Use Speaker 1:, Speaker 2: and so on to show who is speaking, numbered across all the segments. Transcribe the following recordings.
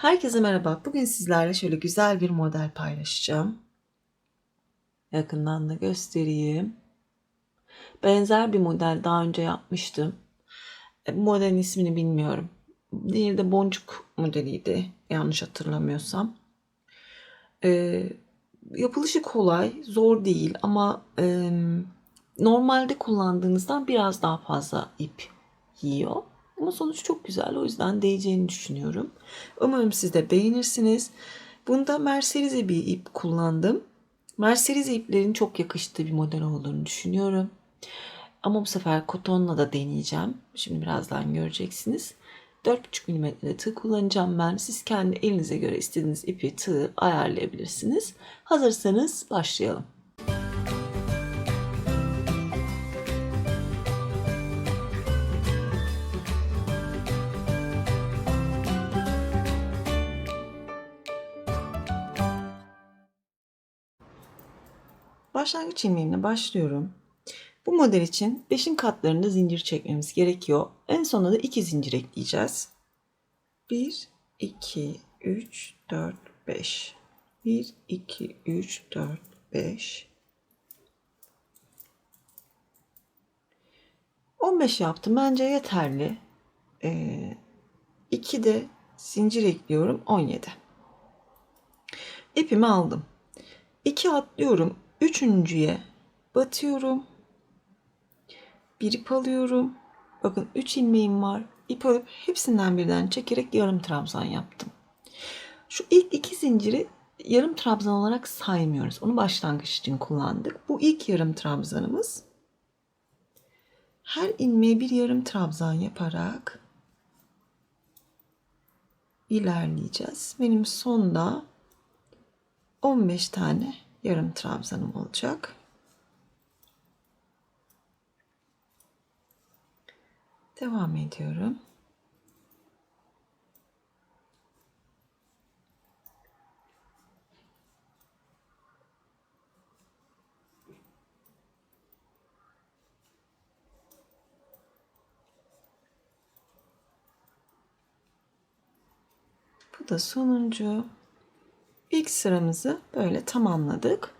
Speaker 1: Herkese merhaba. Bugün sizlerle şöyle güzel bir model paylaşacağım. Yakından da göstereyim. Benzer bir model daha önce yapmıştım. E, Bu modelin ismini bilmiyorum. Diğeri de boncuk modeliydi. Yanlış hatırlamıyorsam. E, yapılışı kolay, zor değil ama e, normalde kullandığınızdan biraz daha fazla ip yiyor. Ama sonuç çok güzel. O yüzden değeceğini düşünüyorum. Umarım siz de beğenirsiniz. Bunda Mercerize bir ip kullandım. Mercerize iplerin çok yakıştığı bir model olduğunu düşünüyorum. Ama bu sefer kotonla da deneyeceğim. Şimdi birazdan göreceksiniz. 4,5 mm tığ kullanacağım ben. Siz kendi elinize göre istediğiniz ipi, tığı ayarlayabilirsiniz. Hazırsanız başlayalım. Başlangıç ilmeğimle başlıyorum. Bu model için 5'in katlarında zincir çekmemiz gerekiyor. En sonunda da 2 zincir ekleyeceğiz. 1, 2, 3, 4, 5. 1, 2, 3, 4, 5. 15 yaptım. Bence yeterli. Ee, 2 de zincir ekliyorum. 17. İpimi aldım. 2 atlıyorum. Üçüncüye batıyorum. Bir ip alıyorum. Bakın 3 ilmeğim var. İp alıp hepsinden birden çekerek yarım trabzan yaptım. Şu ilk iki zinciri yarım trabzan olarak saymıyoruz. Onu başlangıç için kullandık. Bu ilk yarım trabzanımız. Her ilmeğe bir yarım trabzan yaparak ilerleyeceğiz. Benim sonda 15 tane yarım trabzanım olacak. Devam ediyorum. Bu da sonuncu. İlk sıramızı böyle tamamladık.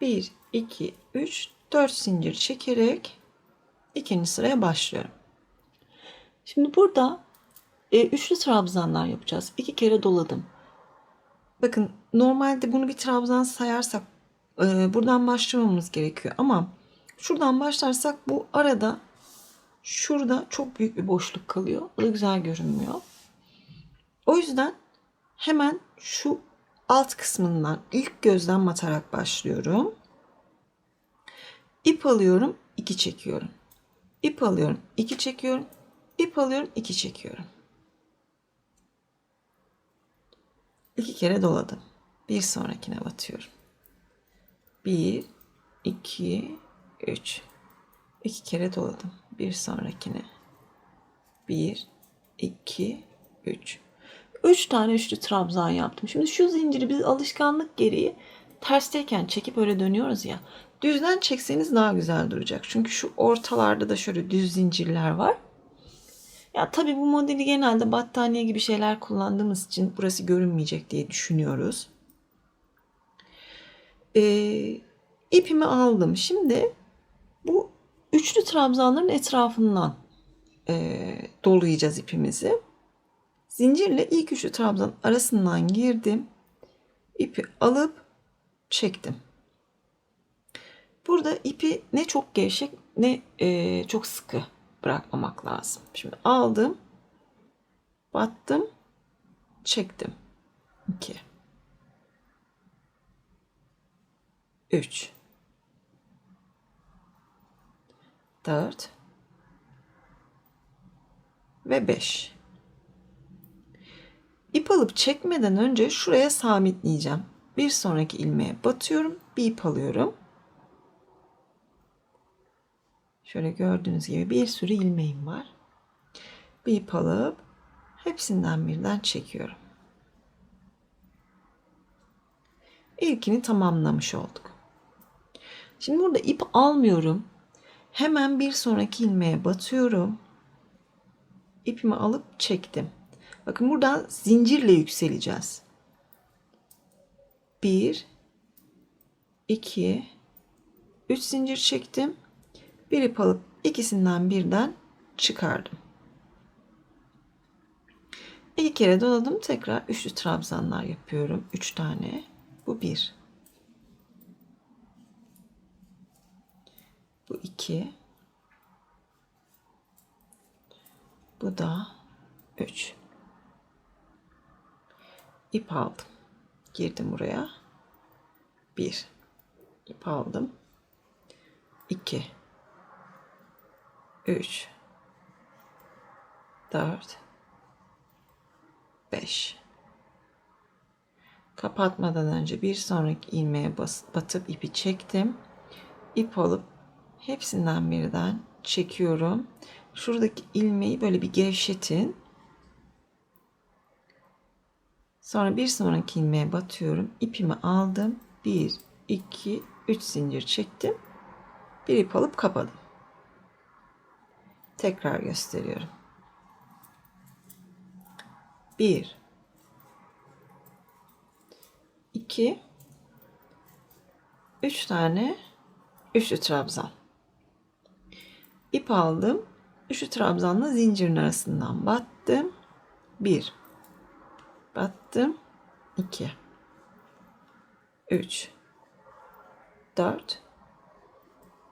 Speaker 1: 1, 2, 3, 4 zincir çekerek ikinci sıraya başlıyorum. Şimdi burada e, üçlü trabzanlar yapacağız. İki kere doladım. Bakın normalde bunu bir trabzan sayarsak e, buradan başlamamız gerekiyor. Ama şuradan başlarsak bu arada şurada çok büyük bir boşluk kalıyor. O da güzel görünmüyor. O yüzden hemen şu alt kısmından ilk gözden batarak başlıyorum. İp alıyorum, iki çekiyorum. İp alıyorum, iki çekiyorum. İp alıyorum, iki çekiyorum. İki kere doladım. Bir sonrakine batıyorum. Bir, iki, üç. İki kere doladım. Bir sonrakine. Bir, iki, üç. Üç tane üçlü trabzan yaptım. Şimdi şu zinciri biz alışkanlık gereği tersteyken çekip öyle dönüyoruz ya. Düzden çekseniz daha güzel duracak. Çünkü şu ortalarda da şöyle düz zincirler var. Ya tabii bu modeli genelde battaniye gibi şeyler kullandığımız için burası görünmeyecek diye düşünüyoruz. Ee, ipimi aldım. Şimdi bu üçlü trabzanların etrafından e, dolayacağız ipimizi. Zincirle ilk üçlü trabzan arasından girdim. İpi alıp çektim. Burada ipi ne çok gevşek ne e, çok sıkı bırakmamak lazım. Şimdi aldım, battım, çektim. 2 3 4 ve 5 İp alıp çekmeden önce şuraya sabitleyeceğim. Bir sonraki ilmeğe batıyorum, bir ip alıyorum. Şöyle gördüğünüz gibi bir sürü ilmeğim var. Bir ip alıp hepsinden birden çekiyorum. İlkini tamamlamış olduk. Şimdi burada ip almıyorum. Hemen bir sonraki ilmeğe batıyorum. İpimi alıp çektim. Bakın buradan zincirle yükseleceğiz. 1 2 3 zincir çektim. Bir ip alıp ikisinden birden çıkardım. İki kere doladım. Tekrar üçlü trabzanlar yapıyorum. Üç tane. Bu bir. Bu iki. Bu da üç. İp aldım. Girdim buraya. Bir. İp aldım. İki. Üç. Dört. 5 kapatmadan önce bir sonraki ilmeğe bas, batıp ipi çektim ip alıp hepsinden birden çekiyorum şuradaki ilmeği böyle bir gevşetin sonra bir sonraki ilmeğe batıyorum ipimi aldım 1 2 3 zincir çektim bir ip alıp kapadım tekrar gösteriyorum 1 2 3 tane üçlü trabzan. İp aldım. Üçlü trabzanla zincirin arasından battım. 1 battım. 2 3 4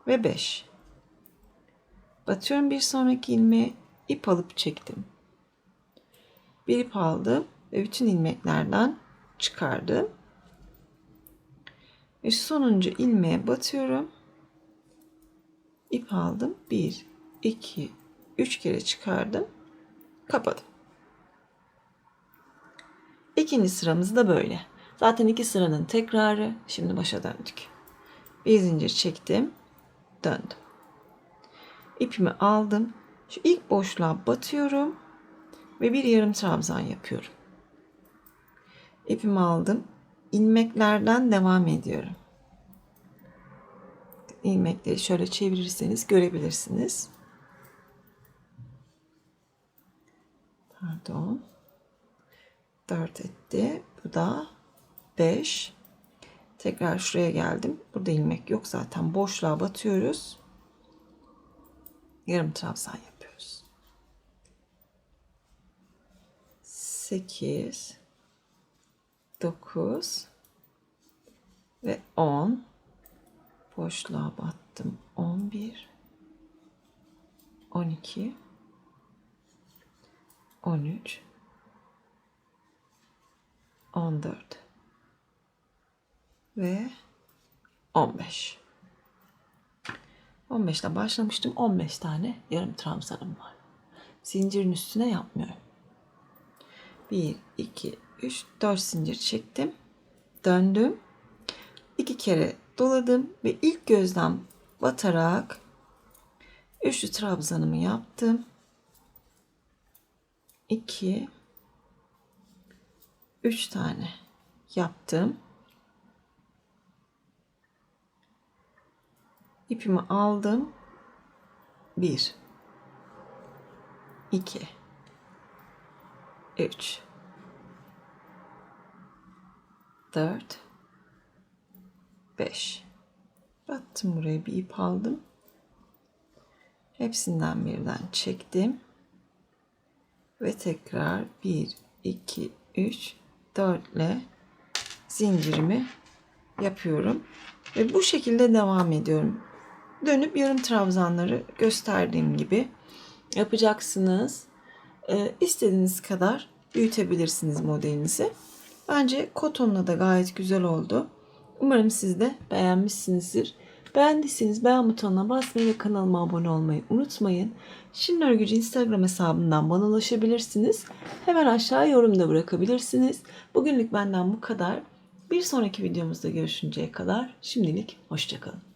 Speaker 1: ve 5 batıyorum bir sonraki ilmeğe ip alıp çektim bir ip aldım ve bütün ilmeklerden çıkardım. Ve sonuncu ilmeğe batıyorum. İp aldım. 1, 2, 3 kere çıkardım. Kapadım. İkinci sıramız da böyle. Zaten iki sıranın tekrarı. Şimdi başa döndük. Bir zincir çektim. Döndüm. İpimi aldım. Şu ilk boşluğa batıyorum ve bir yarım trabzan yapıyorum. İpimi aldım. ilmeklerden devam ediyorum. İlmekleri şöyle çevirirseniz görebilirsiniz. Pardon. 4 etti. Bu da 5. Tekrar şuraya geldim. Burada ilmek yok zaten. Boşluğa batıyoruz. Yarım trabzan yapıyoruz. 8 9 ve 10 boşluğa battım 11 12 13 14 ve 15 15 ile başlamıştım 15 tane yarım trabzanım var zincirin üstüne yapmıyorum 1, 2, 3, 4 zincir çektim. Döndüm. iki kere doladım ve ilk gözden batarak üçlü trabzanımı yaptım. 2 3 tane yaptım. İpimi aldım. 1 2 3 4 5 battım buraya bir ip aldım. Hepsinden birden çektim. Ve tekrar 1 2 3 4 ile zincirimi yapıyorum ve bu şekilde devam ediyorum dönüp yarım trabzanları gösterdiğim gibi yapacaksınız e, istediğiniz kadar büyütebilirsiniz modelinizi. Bence kotonla da gayet güzel oldu. Umarım siz de beğenmişsinizdir. Beğendiyseniz beğen butonuna basmayı ve kanalıma abone olmayı unutmayın. Şimdi Örgücü Instagram hesabından bana ulaşabilirsiniz. Hemen aşağı yorumda bırakabilirsiniz. Bugünlük benden bu kadar. Bir sonraki videomuzda görüşünceye kadar şimdilik hoşçakalın.